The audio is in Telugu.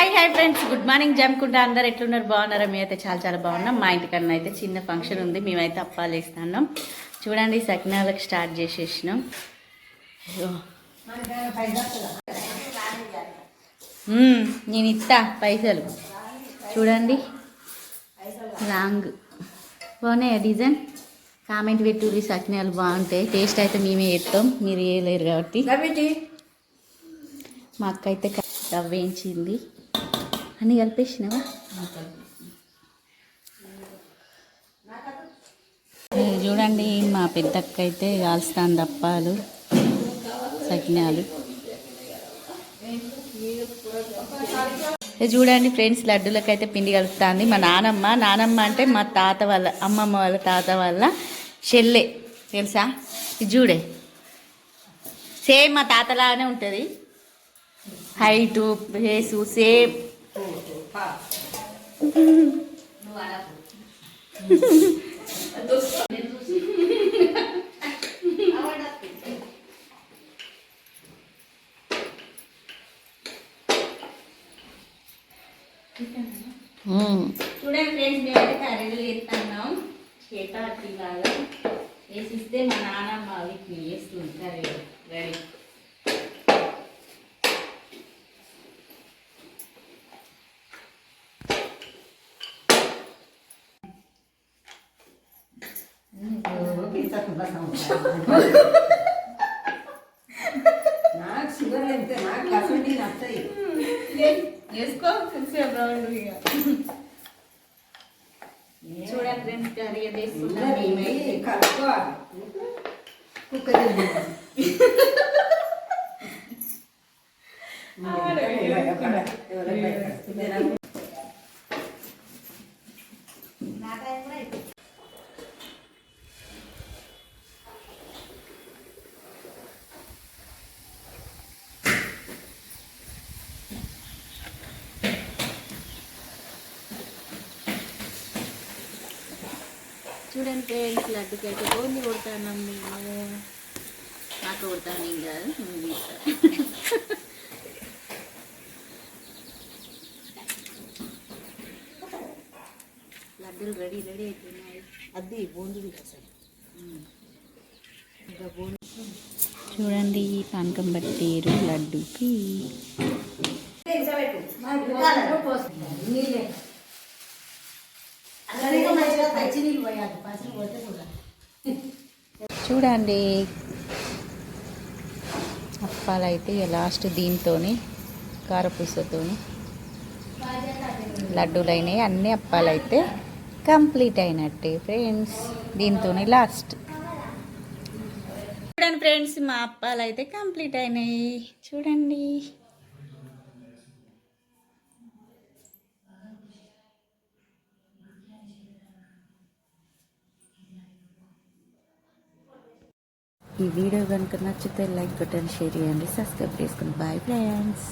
Hi hi friends good morning Jamikunta అందరు ఎట్లున్నారు? బాగున్నారా? మేమైతే చాలా చాలా బాగున్నాం. మా ఇంటికన్నా అయితే చిన్న ఫంక్షన్ ఉంది. మేమైతే అప్పాలు వేస్తున్నాం. చూడండి సకినాలకు స్టార్ట్ చేసేసినాం. నేను ఇస్తా పైసలు. చూడండి. లాంగ్. బాగున్నాయా డిజైన్? కామెంట్ పెట్టుర్రి సకినాలు బాగుంటాయి. టేస్ట్ అయితే మేమే చేస్తాం. మీరు వేయలేరు కాబట్టి. మా అక్క అయితే వేయించింది. అన్నీ కలిపేసినావా? చూడండి మా పెద్దక్క అయితే కాల్స్తాను దప్పాలు సకినాలు. ఇది చూడండి ఫ్రెండ్స్ లడ్డూలకైతే పిండి కలుపుతుంది. మా నానమ్మ నానమ్మ అంటే మా తాత వాళ్ళ అమ్మమ్మ వాళ్ళ తాత వాళ్ళ చెల్లె తెలుసా? ఇది చూడే. సేమ్ మా తాతలాగానే ఉంటుంది. హైటు ఫేసు సేమ్ చూడండి ఫ్రెండ్స్ మేమైతే కర్రీలు వేస్తున్నాం చేత అట్లా వేసిస్తే మా నాన్నమ్మ వీటిని వేస్తుంది కర్రీలు రెడీ నాకు షుగర్ అయితే నాకు కసండి నచ్చాయి వేసుకో కొంచెం రౌండ్ ఇక చూడండి ఫ్రెండ్స్ కర్రీ వేసుకుంటాం మేమైతే కలుపుకో కుక్క చూడండి ఫ్రెండ్స్ లడ్డుకి అయితే ఓన్లీ కొడతాను మేము. నాకు కొడతాను ఏం కాదు. లడ్డూలు రెడీ రెడీ అయిపోయినాయి. అది బూందు అసలు చూడండి పానకం పట్టారు లడ్డుకి. నీళ్ళే. చూడండి. అప్పాలైతే లాస్ట్ దీంతోని కారపూసతో లడ్డూలు అయినాయి అన్ని అప్పాలైతే కంప్లీట్ అయినట్టే ఫ్రెండ్స్. దీంతోనే లాస్ట్. చూడండి ఫ్రెండ్స్ మా అప్పాలు అయితే కంప్లీట్ అయినాయి. చూడండి. ఈ వీడియో కనుక నచ్చితే లైక్ బటన్ షేర్ చేయండి. సబ్స్క్రైబ్ చేసుకుని. Bye friends